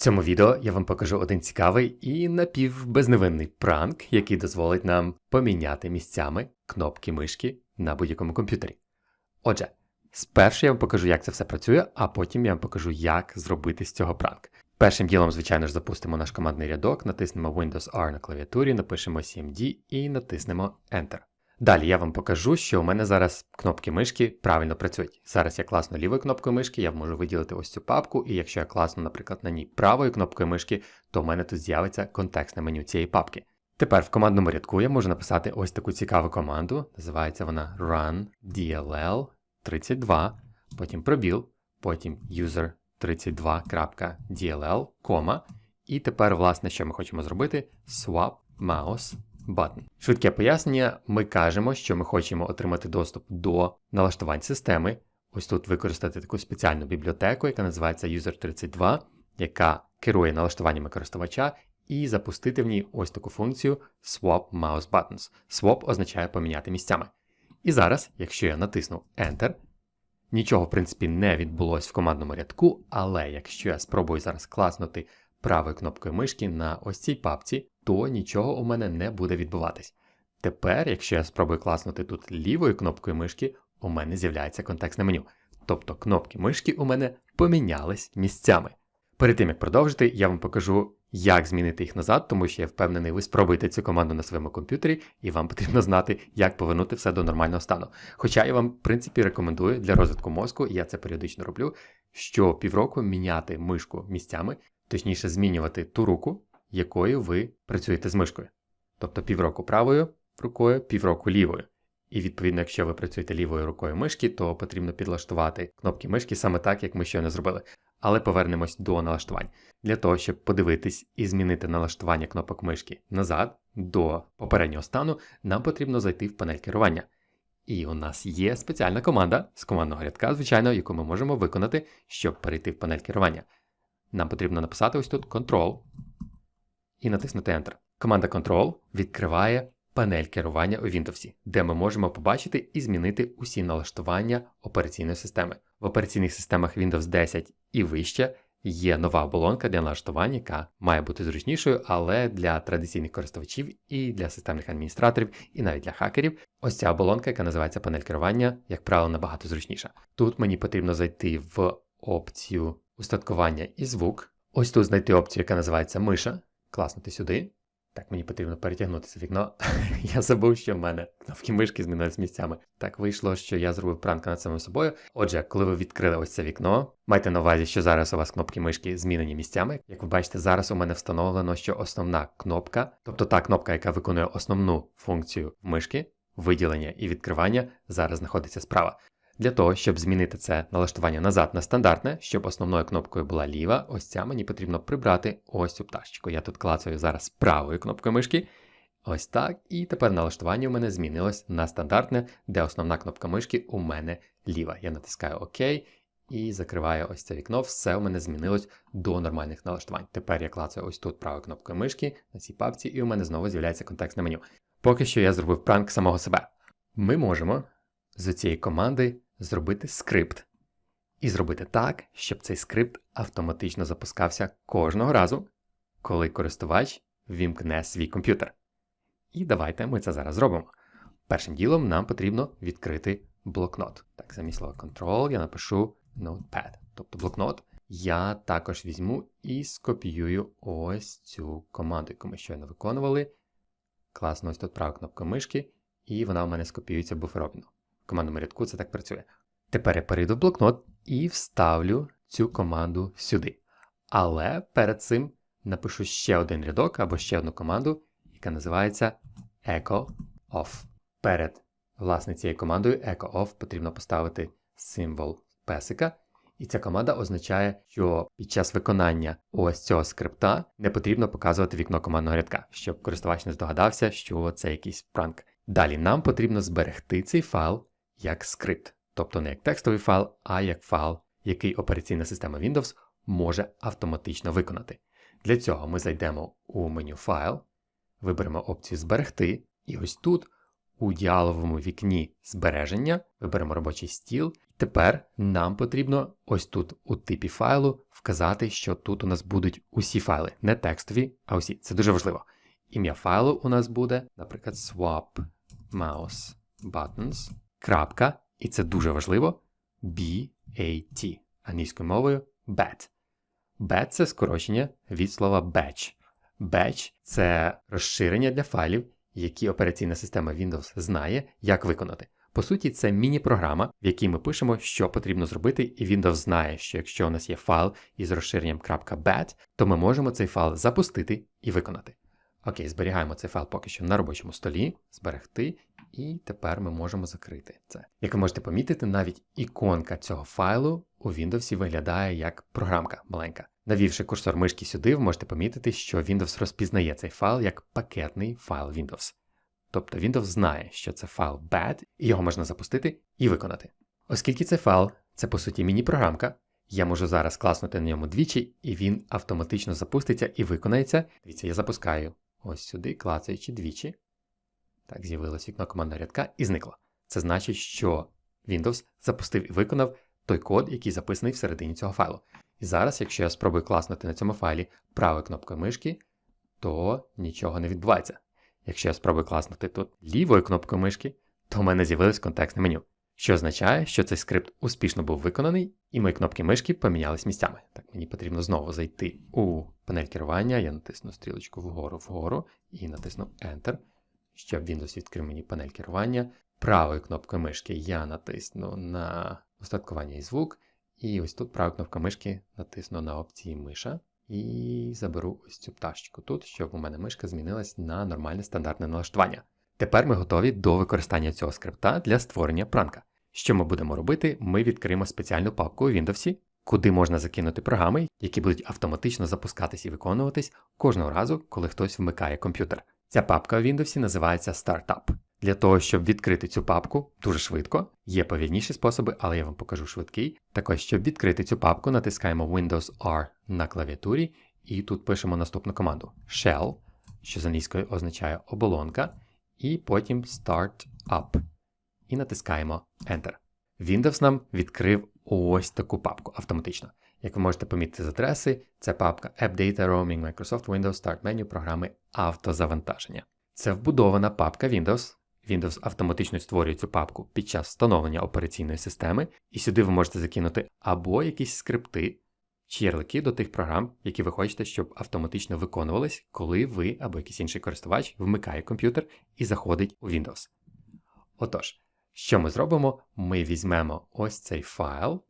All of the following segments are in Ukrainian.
цьому відео я вам покажу один цікавий і напівбезневинний пранк, який дозволить нам поміняти місцями кнопки мишки на будь-якому комп'ютері. Отже, спершу я вам покажу, як це все працює, а потім я вам покажу, як зробити з цього пранк. Першим ділом, звичайно ж, запустимо наш командний рядок, натиснемо Windows R на клавіатурі, напишемо CMD і натиснемо Enter. Далі я вам покажу, що у мене зараз кнопки мишки правильно працюють. Зараз я класно лівою кнопкою мишки, я можу виділити ось цю папку, і якщо я класно, наприклад, на ній правою кнопкою мишки, то у мене тут з'явиться контекстне меню цієї папки. Тепер в командному рядку я можу написати ось таку цікаву команду. Називається вона run dll 32, потім пробіл, потім user 32.dll. І тепер, власне, що ми хочемо зробити? Swap mouse button. Швидке пояснення, ми кажемо, що ми хочемо отримати доступ до налаштувань системи. Ось тут використати таку спеціальну бібліотеку, яка називається user32, яка керує налаштуваннями користувача, і запустити в ній ось таку функцію Swap Mouse Buttons. Swap означає поміняти місцями. І зараз, якщо я натисну Enter, нічого, в принципі, не відбулось в командному рядку, але якщо я спробую зараз класнути правою кнопкою мишки на ось цій папці, то нічого у мене не буде відбуватись. Тепер, якщо я спробую класнути тут лівою кнопкою мишки, у мене з'являється контекстне меню. Тобто кнопки мишки у мене помінялись місцями. Перед тим як продовжити, я вам покажу, як змінити їх назад, тому що я впевнений, ви спробуєте цю команду на своєму комп'ютері, і вам потрібно знати, як повернути все до нормального стану. Хоча я вам, в принципі, рекомендую для розвитку мозку, і я це періодично роблю, що півроку міняти мишку місцями, точніше, змінювати ту руку, якою ви працюєте з мишкою. Тобто півроку правою рукою, півроку лівою. І відповідно, якщо ви працюєте лівою рукою мишки, то потрібно підлаштувати кнопки мишки саме так, як ми щойно зробили. Але повернемось до налаштувань. Для того, щоб подивитись і змінити налаштування кнопок мишки назад до попереднього стану, нам потрібно зайти в панель керування. І у нас є спеціальна команда з командного рядка, звичайно, яку ми можемо виконати, щоб перейти в панель керування. Нам потрібно написати ось тут Ctrl і натиснути Enter. Команда Control відкриває панель керування у Windows, де ми можемо побачити і змінити усі налаштування операційної системи. В операційних системах Windows 10 і вище є нова оболонка для налаштування, яка має бути зручнішою, але для традиційних користувачів і для системних адміністраторів, і навіть для хакерів, ось ця оболонка, яка називається панель керування, як правило, набагато зручніша. Тут мені потрібно зайти в опцію устаткування і звук. Ось тут знайти опцію, яка називається миша, класнути сюди. Так, мені потрібно перетягнутися вікно. я забув, що в мене кнопки мишки змінились місцями. Так вийшло, що я зробив пранк над самим собою. Отже, коли ви відкрили ось це вікно, майте на увазі, що зараз у вас кнопки мишки змінені місцями. Як ви бачите, зараз у мене встановлено, що основна кнопка, тобто та кнопка, яка виконує основну функцію мишки, виділення і відкривання, зараз знаходиться справа. Для того, щоб змінити це налаштування назад на стандартне, щоб основною кнопкою була ліва, ось ця мені потрібно прибрати ось цю пташечку. Я тут клацаю зараз правою кнопкою мишки. Ось так. І тепер налаштування у мене змінилось на стандартне, де основна кнопка мишки у мене ліва. Я натискаю ОК і закриваю ось це вікно. Все у мене змінилось до нормальних налаштувань. Тепер я клацаю ось тут правою кнопкою мишки на цій папці, і у мене знову з'являється контекстне меню. Поки що я зробив пранк самого себе. Ми можемо з цієї команди зробити скрипт. І зробити так, щоб цей скрипт автоматично запускався кожного разу, коли користувач вімкне свій комп'ютер. І давайте ми це зараз зробимо. Першим ділом нам потрібно відкрити блокнот. Так, замість слова Control я напишу Notepad, тобто блокнот. Я також візьму і скопіюю ось цю команду, яку ми щойно виконували. Класно, ось тут права кнопка мишки, і вона у мене скопіюється в буферобіну командному рядку це так працює. Тепер я перейду в блокнот і вставлю цю команду сюди. Але перед цим напишу ще один рядок або ще одну команду, яка називається echo off. Перед власне цією командою echo off потрібно поставити символ песика. І ця команда означає, що під час виконання ось цього скрипта не потрібно показувати вікно командного рядка, щоб користувач не здогадався, що це якийсь пранк. Далі нам потрібно зберегти цей файл як скрипт, тобто не як текстовий файл, а як файл, який операційна система Windows може автоматично виконати. Для цього ми зайдемо у меню Файл, виберемо опцію Зберегти, і ось тут у діаловому вікні збереження, виберемо робочий стіл. Тепер нам потрібно ось тут у типі файлу вказати, що тут у нас будуть усі файли, не текстові, а усі. Це дуже важливо. Ім'я файлу у нас буде, наприклад, swap mouse buttons. Крапка, І це дуже важливо. BAT. Англійською мовою BAT. BAT це скорочення від слова batch. Batch це розширення для файлів, які операційна система Windows знає, як виконати. По суті, це міні-програма, в якій ми пишемо, що потрібно зробити, і Windows знає, що якщо у нас є файл із розширенням .bat, то ми можемо цей файл запустити і виконати. Окей, зберігаємо цей файл поки що на робочому столі, зберегти, і тепер ми можемо закрити це. Як ви можете помітити, навіть іконка цього файлу у Windows виглядає як програмка маленька. Навівши курсор мишки сюди, ви можете помітити, що Windows розпізнає цей файл як пакетний файл Windows. Тобто Windows знає, що це файл bad, і його можна запустити і виконати. Оскільки цей файл це по суті міні-програмка, я можу зараз класнути на ньому двічі, і він автоматично запуститься і виконається. Дивіться, я запускаю ось сюди, клацаючи двічі. Так, з'явилось вікно командного рядка і зникло. Це значить, що Windows запустив і виконав той код, який записаний всередині цього файлу. І зараз, якщо я спробую класнути на цьому файлі правою кнопкою мишки, то нічого не відбувається. Якщо я спробую класнути тут лівою кнопкою мишки, то в мене з'явилось контекстне меню, що означає, що цей скрипт успішно був виконаний, і мої кнопки мишки помінялись місцями. Так, мені потрібно знову зайти у панель керування, я натисну стрілочку вгору вгору і натисну Enter, щоб Windows відкрив мені панель керування. Правою кнопкою мишки я натисну на устаткування і звук, і ось тут правою кнопкою мишки натисну на опції миша. І заберу ось цю пташечку тут, щоб у мене мишка змінилась на нормальне стандартне налаштування. Тепер ми готові до використання цього скрипта для створення пранка. Що ми будемо робити? Ми відкриємо спеціальну папку у Windows, куди можна закинути програми, які будуть автоматично запускатись і виконуватись кожного разу, коли хтось вмикає комп'ютер. Ця папка у Windows називається Startup. Для того, щоб відкрити цю папку дуже швидко, є повільніші способи, але я вам покажу швидкий. Також, щоб відкрити цю папку, натискаємо Windows R на клавіатурі, і тут пишемо наступну команду: Shell, що з англійською означає оболонка, і потім Start Up. І натискаємо Enter. Windows нам відкрив ось таку папку автоматично. Як ви можете помітити з адреси, це папка App Data Roaming Microsoft Windows Start Menu програми автозавантаження. Це вбудована папка Windows. Windows автоматично створює цю папку під час встановлення операційної системи, і сюди ви можете закинути або якісь скрипти чи ярлики до тих програм, які ви хочете, щоб автоматично виконувались, коли ви або якийсь інший користувач вмикає комп'ютер і заходить у Windows. Отож, що ми зробимо? Ми візьмемо ось цей файл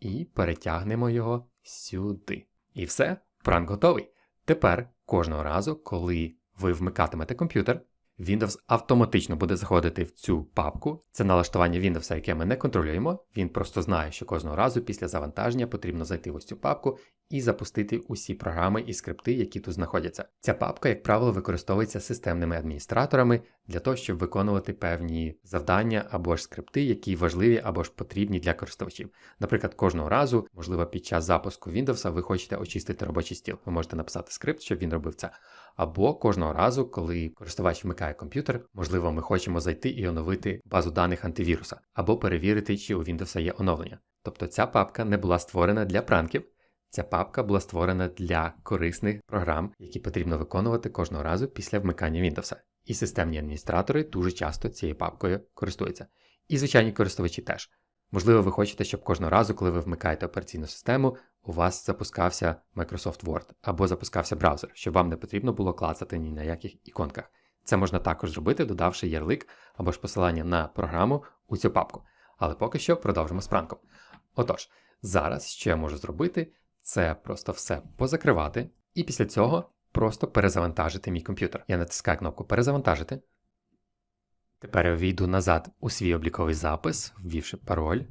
і перетягнемо його сюди. І все, пранк готовий. Тепер кожного разу, коли ви вмикатимете комп'ютер, Windows автоматично буде заходити в цю папку. Це налаштування Windows, яке ми не контролюємо. Він просто знає, що кожного разу після завантаження потрібно зайти в ось цю папку і запустити усі програми і скрипти, які тут знаходяться. Ця папка, як правило, використовується системними адміністраторами для того, щоб виконувати певні завдання або ж скрипти, які важливі або ж потрібні для користувачів. Наприклад, кожного разу, можливо, під час запуску Windows ви хочете очистити робочий стіл. Ви можете написати скрипт, щоб він робив це. Або кожного разу, коли користувач вмикає комп'ютер, можливо, ми хочемо зайти і оновити базу даних антивіруса, або перевірити, чи у Windows є оновлення. Тобто ця папка не була створена для пранків. Ця папка була створена для корисних програм, які потрібно виконувати кожного разу після вмикання Windows. І системні адміністратори дуже часто цією папкою користуються. І звичайні користувачі теж. Можливо, ви хочете, щоб кожного разу, коли ви вмикаєте операційну систему, у вас запускався Microsoft Word або запускався браузер, щоб вам не потрібно було клацати ні на яких іконках. Це можна також зробити, додавши ярлик або ж посилання на програму у цю папку. Але поки що продовжимо з пранком. Отож, зараз що я можу зробити, це просто все позакривати, і після цього просто перезавантажити мій комп'ютер. Я натискаю кнопку Перезавантажити. Тепер я війду назад у свій обліковий запис, ввівши пароль.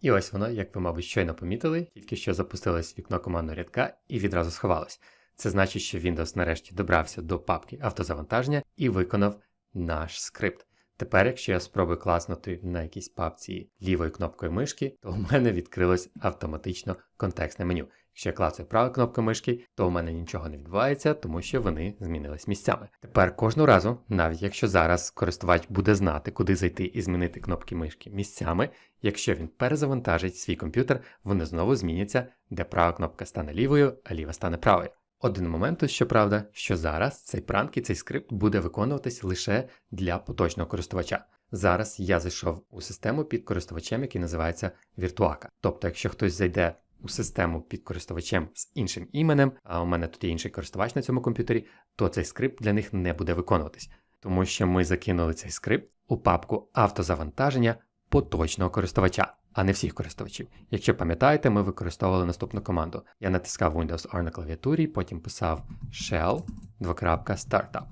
І ось воно, як ви, мабуть, щойно помітили, тільки що запустилось вікно командного рядка і відразу сховалось. Це значить, що Windows нарешті добрався до папки автозавантаження і виконав наш скрипт. Тепер, якщо я спробую класнути на якійсь папці лівою кнопкою мишки, то у мене відкрилось автоматично контекстне меню. Я клацаю правою кнопкою мишки, то у мене нічого не відбувається, тому що вони змінились місцями. Тепер кожного разу, навіть якщо зараз користувач буде знати, куди зайти і змінити кнопки мишки місцями, якщо він перезавантажить свій комп'ютер, вони знову зміняться, де права кнопка стане лівою, а ліва стане правою. Один момент щоправда, що зараз цей пранк і цей скрипт буде виконуватись лише для поточного користувача. Зараз я зайшов у систему під користувачем, який називається Virtuaka. Тобто, якщо хтось зайде у систему під користувачем з іншим іменем, а у мене тут є інший користувач на цьому комп'ютері, то цей скрипт для них не буде виконуватись, тому що ми закинули цей скрипт у папку автозавантаження поточного користувача, а не всіх користувачів. Якщо пам'ятаєте, ми використовували наступну команду. Я натискав Windows R на клавіатурі, потім писав shell двокрапка startup.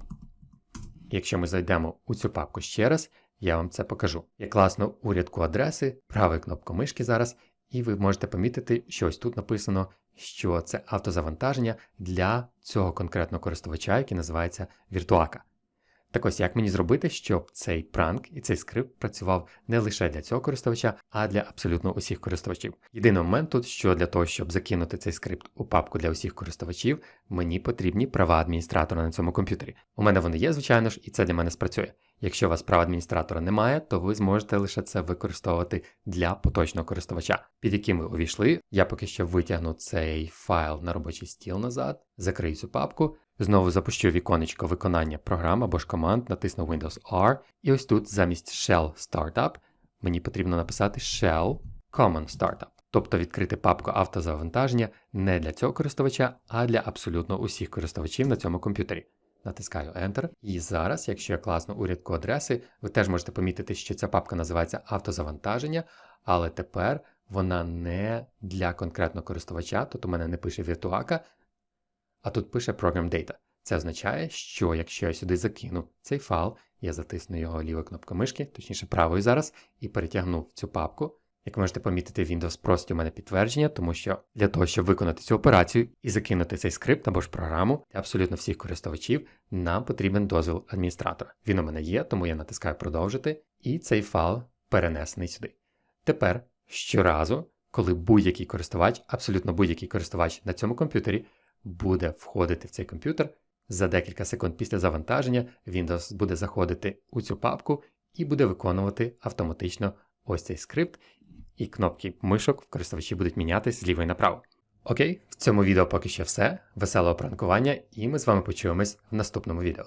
Якщо ми зайдемо у цю папку ще раз, я вам це покажу. Я класно у рядку адреси, правою кнопкою мишки зараз, і ви можете помітити, що ось тут написано, що це автозавантаження для цього конкретного користувача, який називається Virtuaka. Так ось як мені зробити, щоб цей пранк і цей скрипт працював не лише для цього користувача, а для абсолютно усіх користувачів. Єдиний момент тут, що для того, щоб закинути цей скрипт у папку для усіх користувачів, мені потрібні права адміністратора на цьому комп'ютері. У мене вони є, звичайно ж, і це для мене спрацює. Якщо у вас права адміністратора немає, то ви зможете лише це використовувати для поточного користувача, під яким ви увійшли. Я поки що витягну цей файл на робочий стіл назад, закрию цю папку. Знову запущу віконечко виконання програм або ж команд, натисну Windows R, і ось тут замість Shell Startup мені потрібно написати Shell Common Startup, тобто відкрити папку автозавантаження не для цього користувача, а для абсолютно усіх користувачів на цьому комп'ютері. Натискаю Enter. І зараз, якщо я класно у рядку адреси, ви теж можете помітити, що ця папка називається автозавантаження, але тепер вона не для конкретного користувача, тут у мене не пише Virtuaka, а тут пише Program Data. Це означає, що якщо я сюди закину цей файл, я затисну його лівою кнопкою мишки, точніше правою зараз, і перетягну в цю папку. Як можете помітити, Windows просить у мене підтвердження, тому що для того, щоб виконати цю операцію і закинути цей скрипт або ж програму для абсолютно всіх користувачів, нам потрібен дозвіл адміністратора. Він у мене є, тому я натискаю продовжити, і цей файл перенесений сюди. Тепер щоразу, коли будь-який користувач, абсолютно будь-який користувач на цьому комп'ютері буде входити в цей комп'ютер, за декілька секунд після завантаження Windows буде заходити у цю папку і буде виконувати автоматично ось цей скрипт, і кнопки мишок в користувачі будуть мінятися зліва направо. Окей, в цьому відео поки що все. Веселого пранкування, і ми з вами почуємось в наступному відео.